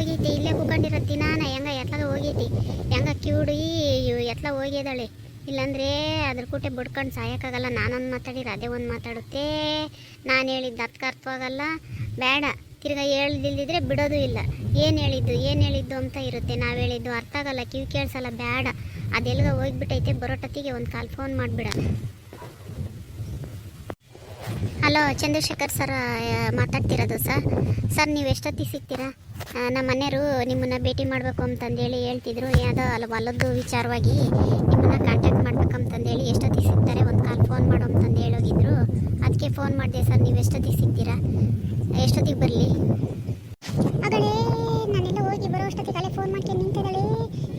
ಹೋಗೈತಿ ಇಲ್ಲೇ ಕುತ್ಕೊಂಡಿರತ್ತಿ ನಾನು ಹೆಂಗ ಎತ್ಲಾಗ ಹೋಗೈತಿ ಹೆಂಗ ಕಿವುಡಿ ಎತ್ಲ ಹೋಗಿದ್ದಾಳೆ? ಇಲ್ಲಾಂದ್ರೆ ಅದ್ರ ಕೂಟೆ ಬಿಡ್ಕೊಂಡು ಸಾಯೋಕ್ಕಾಗಲ್ಲ, ನಾನೊಂದು ಮಾತಾಡಿದ್ರೆ ಅದೇ ಒಂದು ಮಾತಾಡುತ್ತೆ. ನಾನು ಹೇಳಿದ್ದು ಅದಕ್ಕೆ ಅರ್ಥವಾಗಲ್ಲ. ಬೇಡ, ತಿರ್ಗಾ ಹೇಳ್ದಿಲ್ದಿದ್ರೆ ಬಿಡೋದು ಇಲ್ಲ. ಏನು ಹೇಳಿದ್ದು ಏನು ಹೇಳಿದ್ದು ಅಂತ ಇರುತ್ತೆ. ನಾವು ಹೇಳಿದ್ದು ಅರ್ಥ ಆಗಲ್ಲ ಕಿವಿ ಕೇಳಿಸಲ್ಲ, ಬೇಡ. ಅದೆಲ್ಲ ಹೋಗ್ಬಿಟ್ಟೈತೆ, ಬರೋಟತ್ತಿಗೆ ಒಂದು ಕಾಲ್ ಫೋನ್ ಮಾಡಿಬಿಡ. ಹಲೋ, ಚಂದ್ರಶೇಖರ್ ಸರ್ ಮಾತಾಡ್ತಿರೋದು ಸರ್. ಸರ್, ನೀವು ಎಷ್ಟೊತ್ತಿಗೆ ಸಿಗ್ತೀರಾ? ನಮ್ಮ ಮನೆಯವರು ನಿಮ್ಮನ್ನು ಭೇಟಿ ಮಾಡಬೇಕು ಅಂತಂದೇಳಿ ಹೇಳ್ತಿದ್ರು. ಯಾವುದೋ ಅಲ್ಲ ಹೊಲದ್ದು ವಿಚಾರವಾಗಿ ನಿಮ್ಮನ್ನು ಕಾಂಟ್ಯಾಕ್ಟ್ ಮಾಡ್ಬೇಕಂತಂದೇಳಿ ಎಷ್ಟೊತ್ತಿಗೆ ಸಿಗ್ತಾರೆ? ಒಂದು ಕಾಲ್ ಫೋನ್ ಮಾಡು ಅಂತಂದು ಹೇಳೋಗಿದ್ರು ಅದಕ್ಕೆ ಫೋನ್ ಮಾಡಿದೆ ಸರ್, ನೀವು ಎಷ್ಟೊತ್ತಿಗೆ ಸಿಗ್ತೀರಾ? ಎಷ್ಟೊತ್ತಿಗೆ ಬರಲಿ ಅಗಳೇ ನಾನೆಲ್ಲ ಹೋಗಿ ಬರೋ ಅಷ್ಟೊತ್ತಿಗೆ ಅಲ್ಲೇ ಫೋನ್ ಮಾಡ್ಕೊಂಡು ನಿಂತಿದ್ದಾಳೆ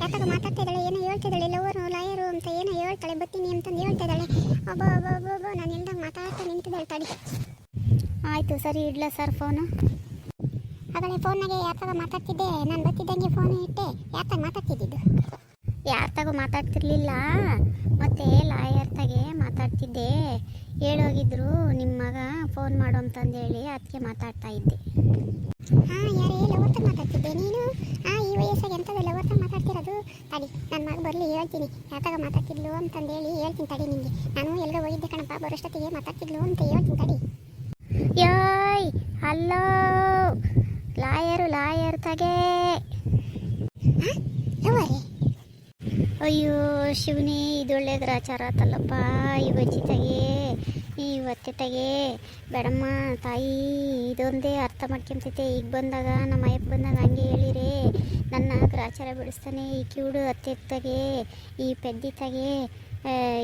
ಯಾಕಾಗ ಮಾತಾಡ್ತಾ ಇದ್ದಾಳೆ ಏನೋ ಹೇಳ್ತಿದ್ದಾಳೆ ಲವರು ಲಾಯರು ಅಂತ ಏನೋ ಹೇಳ್ತಾಳೆ ಬರ್ತೀನಿ ಅಂತಂದು ಹೇಳ್ತಾ ಇದ್ದಾಳೆ ಒಬ್ಬ ಒಬ್ಬ ಒಬ್ಬ ಒಬ್ಬ ನಾನು ಇಲ್ದಾಗ ಮಾತಾಡ್ತಾ ನಿಂತಿದ್ದಾಳೆ ತಡಿ ಆಯಿತು ಸರಿ ಇಡ್ಲ ಸರ್ ಫೋನು? ಆಗಲೇ ಫೋನಾಗೆ ಯಾತಾಗ ಮಾತಾಡ್ತಿದ್ದೆ? ನಾನು ಬರ್ತಿದ್ದಂಗೆ ಫೋನ್ ಇಟ್ಟೆ. ಯಾತಾಗ ಮಾತಾಡ್ತಿದ್ದಿದ್ದು? ಯಾರ ತಗೋ ಮಾತಾಡ್ತಿರ್ಲಿಲ್ಲ. ಮತ್ತೆ ಲಾಯರ್ ತಗೆ ಮಾತಾಡ್ತಿದ್ದೆ. ಹೇಳೋಗಿದ್ರು ನಿಮ್ಮ ಮಗ ಫೋನ್ ಮಾಡು ಅಂತಂದೇಳಿ ಅದಕ್ಕೆ ಮಾತಾಡ್ತಾ ಇದ್ದೆ. ಹಾಂ, ಯಾರೇ ಲವರ್ತ ಮಾತಾಡ್ತಿದ್ದೆ. ನೀನು? ಹಾಂ, ಈ ವಯಸ್ಸಾಗಿ ಎಂಥದ್ದು ಲವರ್ತ ಮಾತಾಡ್ತಿರೋದು? ತಡಿ ನನ್ನ ಮಗ ಬರಲಿ, ಹೇಳ್ತೀನಿ. ಯಾತಾಗ ಮಾತಾಡ್ತಿದ್ಲು ಅಂತಂದೇಳಿ ಹೇಳ್ತೀನಿ ತಡಿ ನಿಮಗೆ ನಾನು ಎಲ್ಲರೂ ಹೋಗಿದ್ದೆ ಕಣಪ್ಪ ಬರೋಷ್ಟೊತ್ತಿಗೆ ಮಾತಾಡ್ತಿದ್ಲು ಅಂತ ಹೇಳ್ತೀನಿ ತಡಿ. ಯೋಯ್ ಹಲೋ. ಲಾಯರು, ಲಾಯರ್ ತಗೆ. ಅಯ್ಯೋ, ಶಿವನೇ, ಇದೊಳ್ಳೆ ಗ್ರಾಚಾರ ಆತಲ್ಲಪ್ಪ. ಇವತ್ತಿಗೆ ಇವತ್ತೆ ತಗೆ. ಬೇಡಮ್ಮ, ತಾಯಿ, ಇದೊಂದೇ ಅರ್ಥ ಮಾಡ್ಕೊಂತೈತೆ. ಈಗ ಬಂದಾಗ ನಮ್ಮ ಅಯ್ಯಪ್ಪ ಬಂದಾಗ ಹಂಗೆ ಹೇಳಿರಿ. ನನ್ನ ಗ್ರಾಚಾರ ಬಿಡಿಸ್ತಾನೆ. ಈ ಕಿವುಡು ಅತ್ತೆ ತಗೆ, ಈ ಪೆದ್ದಿ ತಗೆ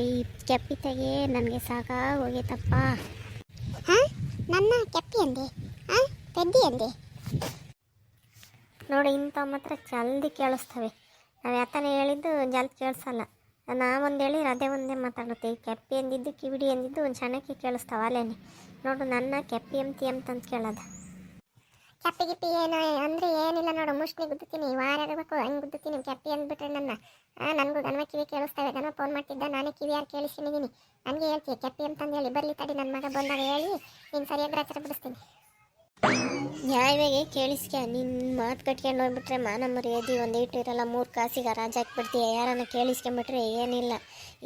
ಈ ಕೆಪ್ಪಿ ತಗೆ, ನನಗೆ ಸಾಕ ಹೋಗೈತಪ್ಪ ಹಾಂ? ನನ್ನ ಕೆಪ್ಪಿ ಅಂದೆ. ಹಾಂ ಪೆದ್ದಿ ಅಂದೆ. ನೋಡಿ, ಇಂಥ ಮಾತ್ರ ಜಲ್ದಿ ಕೇಳಿಸ್ತವೆ. ನಾವು ಯಾತನೇ ಹೇಳಿದ್ದು ಜಲ್ದಿ ಕೇಳಿಸಲ್ಲ. ನಾವೊಂದು ಹೇಳಿ ಅದೇ ಒಂದೇ ಮಾತಾಡುತ್ತೆ. ಕೆಪ್ಪಿ ಅಂದಿದ್ದು ಕಿವಿಡಿ ಅಂದಿದ್ದು ಒಂದು ಚೆನ್ನಾಗಿ ಕೇಳಿಸ್ತಾವ ಅಲ್ಲೇನೆ. ನೋಡು, ನನ್ನ ಕೆಪ್ಪಿ ಎಂತಿ ಅಂತಂತ ಕೇಳೋದು. ಕೆಪ್ಪಿ ಗಿಪ್ಪಿ ಏನೋ, ಅಂದರೆ ಏನಿಲ್ಲ ನೋಡು ಮುಷ್ಣಿ ಗುದ್ದುತ್ತೀನಿ ವಾರ ಇರಬೇಕು ಹಂಗೆ ಗುದ್ದುತ್ತೀನಿ ಕೆಪ್ಪಿ ಅಂದ್ಬಿಟ್ರೆ ನನ್ನ. ನನಗೂ ಗನ್ವ ಕಿವಿ ಕೇಳಿಸ್ತವೆ ಗನ್ವ ಫೋನ್ ಮಾಡ್ತಿದ್ದ, ನಾನೇ ಕಿವಿ ಯಾರು ಕೇಳಿಸ್ಕೊಂಡಿದ್ದೀನಿ ನನಗೆ ಹೇಳ್ತೀಯ ಕೆಪ್ಪಿ ಅಂತಂದು ಹೇಳಿ, ಬರಲಿ ತಡಿ ನನ್ನ ಮಗ ಬಂದಾಗ ಹೇಳಿ, ನೀನು ಸರಿಯಾಗಿ ಗ್ರಾಚಾರ ಬಿಡಿಸ್ತೀನಿ. ನ್ಯಾಯವಾಗಿ ಕೇಳಿಸ್ಕ ನಿನ್ನ ಮಾತು ಕಟ್ಕೊಂಡು ಹೋಗ್ಬಿಟ್ರೆ ಮಾನ ಮರ್ಯಾದಿ ಒಂದು ಇಟ್ಟು ಇರಲ್ಲ, ಮೂರು ಕಾಸಿಗೆ ರಾಜ ಹಾಕ್ಬಿಡ್ತೀಯ? ಯಾರನ್ನ ಕೇಳಿಸ್ಕೊಂಬಿಟ್ರೆ ಏನಿಲ್ಲ.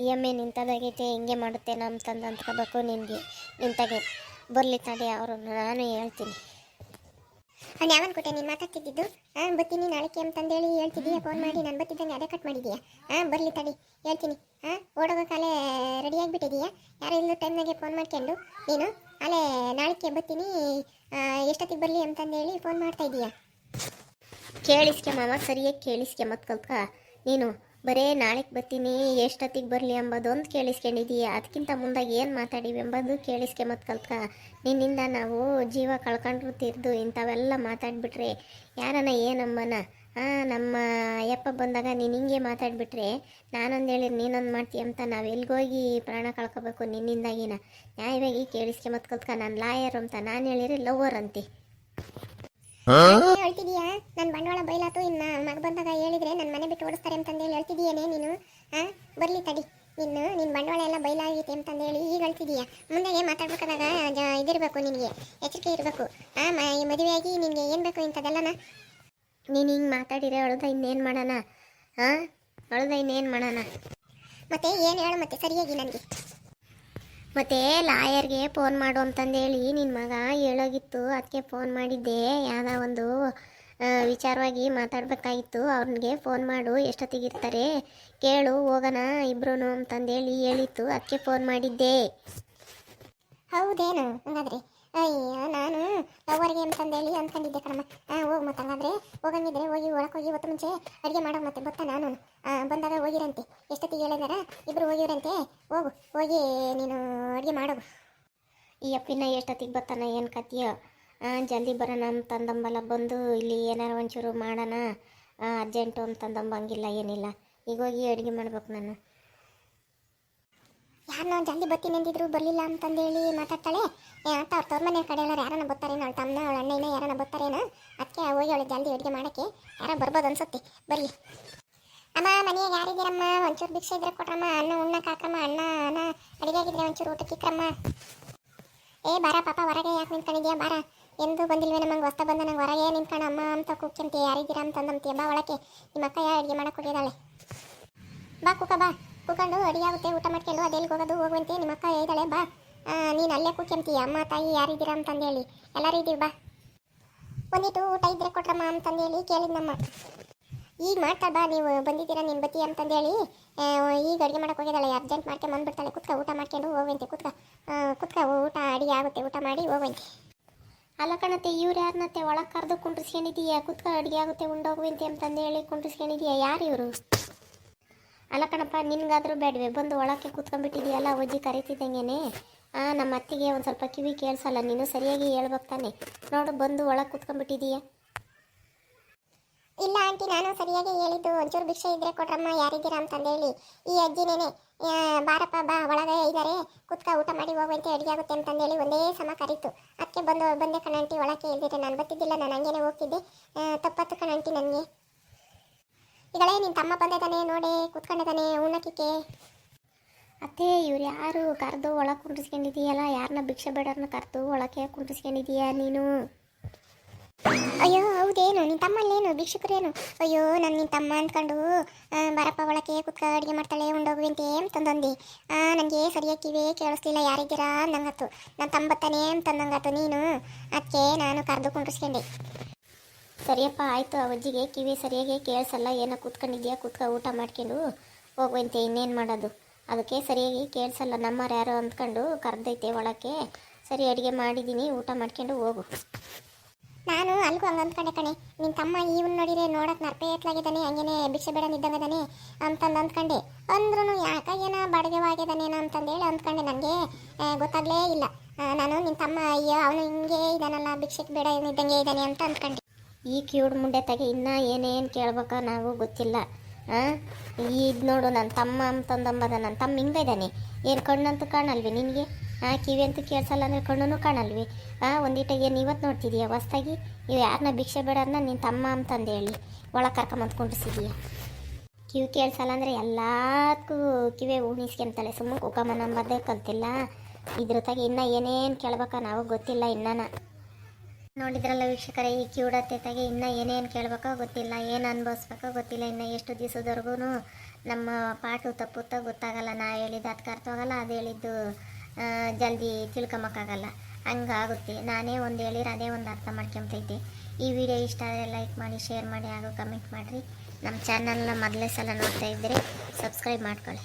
ಇ ಎಂ ಎ ನಿಂತದಾಗೈತೆ, ಹಿಂಗೆ ಮಾಡುತ್ತೆ ನಮ್ಮ ತಂದು ಅಂದ್ಕೋಬೇಕು ನಿನಗೆ ನಿಂತಾಗೆ. ಬರಲಿ ತಡಿ ಅವರು ನಾನು ಹೇಳ್ತೀನಿ. ಅದು ಯಾವನ್ ಕೊಟ್ಟೆ ನೀನು ಮಾತಾಡ್ತಿದ್ದು ಹಾಂ ಬರ್ತೀನಿ ನಾಳೆಕ್ಕೆ ಅಂತಂದೇಳಿ ಹೇಳ್ತಿದ್ದೀಯ? ಫೋನ್ ಮಾಡಿ ನಾನು ಬರ್ತಿದ್ದಂಗೆ ಅದೇ ಕಟ್ ಮಾಡಿದೀಯಾ ಹಾಂ ಬರಲಿ ತಡಿ, ಹೇಳ್ತೀನಿ. ಹಾಂ ಓಡೋಗೋ ಕಾಲೇ ರೆಡಿ ಆಗಿಬಿಟ್ಟಿದೀಯಾ ಯಾರೋ ಇಲ್ಲ ಟೈಮ್ನಾಗೆ ಫೋನ್ ಮಾಡ್ಕೊಂಡು? ನೀನು? ಅಲ್ಲೇ ನಾಳೆಕ್ಕೆ ಬರ್ತೀನಿ ಎಷ್ಟೊತ್ತಿಗೆ ಬರಲಿ ಅಂತಂದೇಳಿ ಫೋನ್ ಮಾಡ್ತಾ ಇದೀಯಾ ಕೇಳಿಸ್ಕೆ ಮಾವ, ಸರಿಯಾಗಿ ಕೇಳಿಸ್ಕೆ ಮತ್ತೆ ಕಲ್ತ್ಕ. ನೀನು? ಬರೇ ನಾಳೆಗೆ ಬರ್ತೀನಿ, ಎಷ್ಟೊತ್ತಿಗೆ ಬರಲಿ ಎಂಬುದೊಂದು ಕೇಳಿಸ್ಕೊಂಡಿದ್ದೀಯ ಅದಕ್ಕಿಂತ ಮುಂದಾಗಿ ಏನು ಮಾತಾಡಿವಿ ಎಂಬುದು ಕೇಳಿಸ್ಕೆ ಮತ್ತು ಕಲ್ತ್ಕ. ನಿನ್ನಿಂದ ನಾವು ಜೀವ ಕಳ್ಕೊಂಡ್ರು ತಿರ್ದು ಇಂಥವೆಲ್ಲ ಮಾತಾಡಿಬಿಟ್ರೆ ಯಾರನ್ನ ಏನಮ್ಮನ? ಹಾಂ ನಮ್ಮ ಅಯ್ಯಪ್ಪ ಬಂದಾಗ ನೀನು ಹಿಂಗೆ ಮಾತಾಡಿಬಿಟ್ರೆ, ನಾನೊಂದು ಹೇಳಿ ನೀನೊಂದು ಮಾಡ್ತೀಯ ಅಂತ ನಾವು ಎಲ್ಲಿಗೋಗಿ ಪ್ರಾಣ ಕಳ್ಕೊಬೇಕು ನಿನ್ನಿಂದಾಗಿನ. ನ್ಯಾಯವಾಗಿ ಕೇಳಿಸ್ಕೆ ಮತ್ತು ಕಲ್ತ್ಕ. ನಾನು ಲಾಯರ್ ಅಂತ ನಾನು ಹೇಳಿರಿ ಲವರ್ ಅಂತೆ. ಹೇಳ್ತಿದೀಯಾ? ನನ್ನ ಬಂಡವಾಳ ಬೈಲಾತು ಇನ್ನ ಮಗ ಬಂದಾಗ ಹೇಳಿದ್ರೆ ನನ್ನ ಮನೆ ಬಿಟ್ಟು ಓಡಿಸ್ತಾರೆ ಅಂತಂದೇಳಿ ಹೇಳ್ತಿದೀಯೇನೆ ನೀನು. ಹಾ? ಬರ್ಲಿ ತಡಿ. ಇನ್ನು ನಿನ್ನ ಬಂಡವಾಳ ಎಲ್ಲ ಬೈಲಾಗೈತೆ ಅಂತಂದೇಳಿ ಈಗ ಹೇಳ್ತಿದೀಯಾ? ಮುಂದೆ ಮಾತಾಡ್ಬೇಕಾದಾಗ ಇದಿರಬೇಕು ನಿನಗೆ. ಎಚ್ಚರಿಕೆ ಇರಬೇಕು. ಆ ಮದುವೆಯಾಗಿ ನಿನಗೆ ಏನು ಬೇಕು ಇಂಥದ್ದೆಲ್ಲನ? ನೀನು ಹಿಂಗೆ ಮಾತಾಡಿದ್ರೆ ಅಳ್ದ ಇನ್ನೇನು ಮಾಡೋಣ? ಹಾಂ ಅಳ್ದ ಇನ್ನೇನು ಮಾಡೋಣ? ಮತ್ತೆ ಏನು ಹೇಳು ಮತ್ತೆ ಸರಿಯಾಗಿ ನನಗೆ? ಮತ್ತೆ ಲಾಯರ್ಗೆ ಫೋನ್ ಮಾಡು ಅಂತಂದೇಳಿ ನಿನ್ನ ಮಗ ಹೇಳೋಗಿತ್ತು ಅದಕ್ಕೆ ಫೋನ್ ಮಾಡಿದ್ದೆ. ಯಾವುದೋ ಒಂದು ವಿಚಾರವಾಗಿ ಮಾತಾಡಬೇಕಾಗಿತ್ತು. ಅವ್ರಿಗೆ ಫೋನ್ ಮಾಡು, ಎಷ್ಟೊತ್ತಿಗಿರ್ತಾರೆ, ಕೇಳು, ಹೋಗೋಣ ಇಬ್ರು ಅಂತಂದೇಳಿ ಹೇಳಿತ್ತು ಅದಕ್ಕೆ ಫೋನ್ ಮಾಡಿದ್ದೆ. ಹೌದೇನು? ಹಂಗಾದ್ರೆ, ಅಯ್ಯೋ, ನಾನು ಲವರ್ಗೆ ಅಂತಂದೇಳಿ ಅಂದ್ಕೊಂಡಿದ್ದೆ ಕಣಮ್ಮ. ಹಾಂ ಹೋಗಿ ಮತ್ತೆ ಹಂಗಾದ್ರೆ, ಹೋಗಂಗಿದ್ರೆ ಹೋಗಿ ಒಳಗೆ ಹೋಗಿ ಹೊತ್ತು ಮುಂಚೆ ಅಡುಗೆ ಮಾಡೋ ಮತ್ತೆ ಬತ್ತ ನಾನು? ಬಂದಾಗ ಹೋಗಿರಂತೆ. ಎಷ್ಟೊತ್ತಿಗೆ ಹೇಳಿದಾರ? ಇಬ್ರು ಹೋಗಿರಂತೆ ಹೋಗು, ಹೋಗಿ ನೀನು ಅಡುಗೆ ಮಾಡೋಗು ಈ ಅಪ್ಪಿನ ಎಷ್ಟೊತ್ತಿಗೆ ಬತ್ತಾನ? ಏನು ಕತ್ತಿಯೋ ಜಲ್ದಿ ಬರೋಣ ಅಂತಂದಂಬಲ್ಲ ಬಂದು ಇಲ್ಲಿ ಏನಾರು ಒಂಚೂರು ಮಾಡೋಣ. ಅರ್ಜೆಂಟು ಅಂತಂದಂಬಂಗಿಲ್ಲ ಏನಿಲ್ಲ. ಈಗ ಹೋಗಿ ಅಡುಗೆ ಮಾಡ್ಬೇಕು ನಾನು. ಯಾರನ್ನ ಜಲ್ದಿ ಬರ್ತೀನಿ ಅಂದಿದ್ರು, ಬರಲಿಲ್ಲ ಅಂತಂದೇಳಿ ಮಾತಾಡ್ತಾಳೆ. ಏ ಅಂತ ಅವ್ರ ತವ್ರ ಮನೆ ಕಡೆ ಎಲ್ಲ ಯಾರನ್ನ ಬರ್ತಾರೇನೋ, ಅವಳ ತಮ್ಮ ಅವಳ ಅಣ್ಣನ ಯಾರನ್ನ ಬರ್ತಾರೇನೋ ಅದಕ್ಕೆ ಹೋಗಿ ಅವಳು ಜಲ್ದಿ ಅಡುಗೆ ಮಾಡೋಕ್ಕೆ ಯಾರೋ ಬರ್ಬೋದು ಅನ್ಸುತ್ತೆ. ಬರಲಿ ಅಮ್ಮ, ಮನೆಯಾಗ ಯಾರಿದ್ದೀರಮ್ಮ? ಒಂಚೂರು ಭಿಕ್ಷೆ ಇದ್ರೆ ಕೊಟ್ರಮ್ಮ ಅಣ್ಣ ಉಣ್ಣ ಕಾಕ್ರಮ್ಮ ಅಣ್ಣ ಅಣ್ಣ ಅಡುಗೆ ಆಗಿದ್ರೆ ಒಂಚೂರು ಊಟಕ್ಕೆ ಇಕ್ರಮ್ಮ. ಏ, ಬಾರ ಪಾಪ, ಹೊರಗೆ ಯಾಕೆ ನಿಂತ್ಕೊಂಡಿದ್ಯಾ? ಬಾರ. ಎಂದು ಬಂದಿಲ್ವೇ ನಮಗೆ ಹೊಸ್ತ ಬಂದ ನಂಗೆ ಹೊರಗೆ ನಿಂತ್ಕೊಂಡು ಅಮ್ಮ, ಅಂತ ಕೂಗ್ಯಂತೆ ಯಾರಿದ್ದೀರಾ ಅಂತ ಅಂದಂತೆ ಬಾ ಒಳಕ್ಕೆ. ನಿಮ್ಮ ಅಕ್ಕ ಅಡುಗೆ ಮಾಡಕ್ಕೆ ಬಾ ಕುಕ ಬಾ. ಕೂಕೊಂಡು ಅಡಿ ಆಗುತ್ತೆ, ಊಟ ಮಾಡ್ಕೊಂಡು ಅದೇ ಹೋಗೋದು, ಹೋಗುವಂತೆ. ನಿಮ್ಮ ಅಕ್ಕ ಇದ್ದಾಳೆ ಬಾ. ನೀನು ಅಲ್ಲೇ ಕೂತ್ಕೊಂತೀಯ, ಅಮ್ಮ, ತಾಯಿ ಯಾರಿದ್ದೀರಾ ಅಂತಂದೇಳಿ. ಎಲ್ಲರೂ ಇದ್ದೀವಿ, ಬಾ. ಒಂದಿಟ್ಟು ಊಟ ಇದ್ರೆ ಕೊಟ್ರಮ್ಮ ಅಂತಂದೇಳಿ ಕೇಳಿದ್ನಮ್ಮ. ಈಗ ಮಾಡ್ತಾ ಬಾ, ನೀವು ಬಂದಿದ್ದೀರಾ ನಿನ್ನ ಬತ್ತಿ ಅಂತಂದೇಳಿ. ಈಗ ಅಡುಗೆ ಮಾಡಕ್ಕೆ ಹೋಗಿದ್ದಾಳೆ ಅರ್ಜೆಂಟ್ ಮಾಡ್ಕೊಂಡು ಬಂದ್ಬಿಡ್ತಾಳೆ. ಕುತ್ಕ, ಊಟ ಮಾಡ್ಕೊಂಡು ಹೋಗುವಂತೆ, ಕುತ್ಕ. ಕುತ್ಕ, ಊಟ ಅಡಿ ಆಗುತ್ತೆ, ಊಟ ಮಾಡಿ ಹೋಗುವಂತೆ. ಅಲ್ಲ ಕಣತ್ತೆ, ಇವ್ರು ಯಾರನ್ನತ್ತೆ ಒಳಗೆ ಕರೆದು ಕುಂಡ್ರಿಸ್ಕೊಂಡಿದೀಯ ಕುತ್ಕ, ಅಡುಗೆ ಆಗುತ್ತೆ, ಉಂಡೋಗುವಂತೆ ಅಂತಂದೇಳಿ ಕುಂಡ್ರಿಸ್ಕೊಂಡಿದೀಯ ಯಾರು ಇವರು? ಅಲ್ಲ ಕಣಪ್ಪ, ನಿನ್ಗಾದ್ರೂ ಬೇಡವೆ? ಬಂದು ಒಳಕ್ಕೆ ಕೂತ್ಕೊಂಡ್ಬಿಟ್ಟಿದೀಯಲ್ಲ, ಅಜ್ಜಿ ಕರಿತಿದ್ದಂಗೆನೆ? ಆ, ನಮ್ಮ ಅತ್ತಿಗೆ ಒಂದು ಸ್ವಲ್ಪ ಕಿವಿ ಕೇಳಿಸಲ್ಲ, ನೀನು ಸರಿಯಾಗಿ ಹೇಳ್ಬೇಕು ತಾನೆ. ನೋಡು, ಬಂದು ಒಳಗೆ ಕೂತ್ಕೊಂಡ್ಬಿಟ್ಟಿದೀಯ? ಇಲ್ಲ ಆಂಟಿ, ನಾನು ಸರಿಯಾಗಿ ಹೇಳಿದ್ದು. ಒಂಚೂರು ಭಿಕ್ಷೆ ಇದ್ರೆ ಕೊಟ್ರಮ್ಮ, ಯಾರಿದ್ದೀರಾ ಅಂತಂದೇಳಿ ಈ ಅಜ್ಜಿನೇನೆ ಬಾರಪ್ಪ, ಬಾ, ಒಳಗೆ ಇದ್ದಾರೆ ಕುತ್ಕ, ಊಟ ಮಾಡಿ ಹೋಗುವಂತೆ ಅಡುಗೆ ಆಗುತ್ತೆ ಅಂತಂದೇಳಿ ಒಂದೇ ಸಮ ಕರೀತು. ಅದಕ್ಕೆ ಬಂದು, ಬಂದೆ ಕಣಂಟಿ ಒಳಕ್ಕೆ ಇಲ್ದಿದ್ರೆ ನಾನು ಬರ್ತಿದ್ದಿಲ್ಲ, ನಾನು ಹಂಗೇನೆ ಹೋಗ್ತಿದ್ದೆ. ತಪ್ಪತ್ತು ಕಣಂಟಿ ನನಗೆ. ಈಗಳೇ ನಿನ್ನ ತಮ್ಮ ಬಂದಿದ್ದಾನೆ, ನೋಡಿ, ಕೂತ್ಕೊಂಡಿದ್ದಾನೆ, ಉಣ್ಣಕ್ಕಿಕ್ಕೆ. ಅತ್ತೆ, ಇವ್ರು ಯಾರು? ಕರೆದು ಒಳಗೆ ಕುಂಡಿಸ್ಕೊಂಡಿದೀಯಲ್ಲ ಯಾರನ್ನ ಭಿಕ್ಷೆ ಬೇಡವ್ರನ್ನ ಕರೆದು ಒಳಗೆ ಕುಂಡ್ರಿಸ್ಕೊಂಡಿದೀಯ ನೀನು? ಅಯ್ಯೋ, ಹೌದೇನು? ನಿನ್ನ ತಮ್ಮಲ್ಲೇನು ಭಿಕ್ಷುಕರೇನು? ಅಯ್ಯೋ, ನಾನು ನಿನ್ನ ತಮ್ಮ ಅಂದ್ಕೊಂಡು ಬರಪ್ಪ ಒಳಕ್ಕೆ ಕುತ್ಕ ಅಡುಗೆ ಮಾಡ್ತಾಳೆ, ಉಂಡೋಗುವಂತೆ ಅಂತಂದೊಂದು. ನನಗೆ ಸರಿಯಾಗಿ ಕಿವೇ ಕೇಳಿಸ್ಲಿಲ್ಲ, ಯಾರಿದ್ದೀರಾ ಅಂದಂಗಾತು ನನ್ನ ತಂಬತ್ತಾನೆ ಅಂತಂದಂಗಾತು ನೀನು. ಅದಕ್ಕೆ ನಾನು ಕರೆದು ಕುಂಡ್ರಿಸ್ಕೊಂಡೆ. ಸರಿಯಪ್ಪ, ಆಯಿತು. ಅಜ್ಜಿಗೆ ಕಿವಿ ಸರಿಯಾಗಿ ಕೇಳಿಸಲ್ಲ. ಏನೋ ಕೂತ್ಕೊಂಡಿದ್ಯಾ? ಕೂತ್ಕೊ, ಊಟ ಮಾಡ್ಕೊಂಡು ಹೋಗುವಂತೆ. ಇನ್ನೇನು ಮಾಡೋದು? ಅದಕ್ಕೆ ಸರಿಯಾಗಿ ಕೇಳಿಸಲ್ಲ. ನಮ್ಮವ್ರು ಯಾರೋ ಅಂದ್ಕೊಂಡು ಕರೆದೈತೆ ಒಳಕ್ಕೆ. ಸರಿ, ಅಡುಗೆ ಮಾಡಿದ್ದೀನಿ ಊಟ ಮಾಡ್ಕೊಂಡು ಹೋಗು. ನಾನು ಅಲ್ಗೂ ಹಂಗೆ ಅಂದ್ಕೊಂಡೆ ಕಣೆ. ನಿನ್ನ ತಮ್ಮ ಇವನ್ ನೋಡಿದ್ರೆ ನೋಡಕ್ಕೆ ನರ್ಪೆ ಎತ್ಲಾಗಿದ್ದಾನೆ ಹಂಗೇನೆ ಭಿಕ್ಷೆ ಬೇಡ ನಿದ್ದಂಗದಾನೆ ಅಂತಂದು ಅಂದ್ಕೊಂಡೆ. ಅಂದ್ರೂ ಯಾಕ ಏನ ಬಾಡಿಗೆವಾಗಿದ್ದಾನೇನೋ ಅಂತಂದೇಳಿ ಅಂದ್ಕೊಂಡೆ. ನನಗೆ ಗೊತ್ತಾಗಲೇ ಇಲ್ಲ. ನಾನು ನಿನ್ನ ತಮ್ಮ ಅಯ್ಯೋ, ಅವನು ಹಿಂಗೆ ಇದ್ದಾನಲ್ಲ ಭಿಕ್ಷೆಗೆ ಬೇಡ ಇದ್ದಂಗೆ ಇದ್ದಾನೆ ಅಂತ ಅಂದ್ಕೊಂಡೆ. ಈ ಕಿವುಡು ಮುಂಡೆ ತೆಗೆ ಇನ್ನೂ ಏನೇನು ಕೇಳ್ಬೇಕ ನಾವು ಗೊತ್ತಿಲ್ಲ. ಹಾಂ ಇದು ನೋಡು ನನ್ನ ತಮ್ಮ ಅಂತಂದಂಬದ ನನ್ನ ತಮ್ಮ ಹಿಂಗೆ ಇದ್ದಾನೆ ಏನು ಕಣ್ಣಂತೂ ಕಾಣಲ್ವಿ ನಿನಗೆ? ಹಾಂ ಕಿವಿ ಅಂತೂ ಕೇಳಿಸಲ್ಲ ಅಂದರೆ ಕಣ್ಣು ಕಾಣಲ್ವಿ. ಹಾಂ ಒಂದಿಟಾಗಿ ಏನು ಇವತ್ತು ನೋಡ್ತಿದೀಯ? ಹೊಸ್ದಾಗಿ ಇವು ಯಾರನ್ನ ಭಿಕ್ಷೆ ಬೇಡನ್ನ ನಿನ್ನ ತಮ್ಮ ಅಂತಂದೇಳಿ ಒಳಗೆ ಕರ್ಕೊಂಬಂದು ಕುಂಡಿಸಿದೀಯ ಕಿವಿ ಕೇಳಿಸಲ್ಲ ಅಂದರೆ ಎಲ್ಲದಕ್ಕೂ ಕಿವಿ ಉಣಿಸ್ಕೊಂತಾಳೆ ಸುಮ್ಮನೆ ಕುಕಮ್ಮ ನಂಬದೇ ಕಲ್ತಿಲ್ಲ. ಇದ್ರ ತಾಗೆ ಇನ್ನೂ ಏನೇನು ಕೇಳ್ಬೇಕಾ ನಾವು ಗೊತ್ತಿಲ್ಲ ಇನ್ನನ ನೋಡಿದ್ರಲ್ಲ ವೀಕ್ಷಕರೇ, ಈ ಕಿವುಡತೆಗೆ ಇನ್ನೂ ಏನೇನು ಕೇಳ್ಬೇಕೋ ಗೊತ್ತಿಲ್ಲ, ಏನು ಅನುಭವಿಸ್ಬೇಕೋ ಗೊತ್ತಿಲ್ಲ. ಇನ್ನು ಎಷ್ಟು ದಿವಸದವರೆಗೂ ನಮ್ಮ ಪಾಠು ತಪ್ಪುತ್ತಾ ಗೊತ್ತಾಗಲ್ಲ. ನಾ ಹೇಳಿದ್ದು ಅದಕ್ಕೆ ಅರ್ಥ ಆಗಲ್ಲ ಅದು ಹೇಳಿದ್ದು ಜಲ್ದಿ ತಿಳ್ಕೊಂಬಕ್ಕಾಗಲ್ಲ ಹಂಗಾಗುತ್ತೆ. ನಾನೇ ಒಂದು ಹೇಳಿರ, ಅದೇ ಒಂದು ಅರ್ಥ ಮಾಡ್ಕೊಂತೈತಿ. ಈ ವಿಡಿಯೋ ಇಷ್ಟ ಆದರೆ ಲೈಕ್ ಮಾಡಿ, ಶೇರ್ ಮಾಡಿ ಹಾಗೂ ಕಮೆಂಟ್ ಮಾಡಿರಿ. ನಮ್ಮ ಚಾನಲ್ನ ಮೊದಲೇ ಸಲ ನೋಡ್ತಾ ಇದ್ದರೆ ಸಬ್ಸ್ಕ್ರೈಬ್ ಮಾಡ್ಕೊಳ್ಳಿ.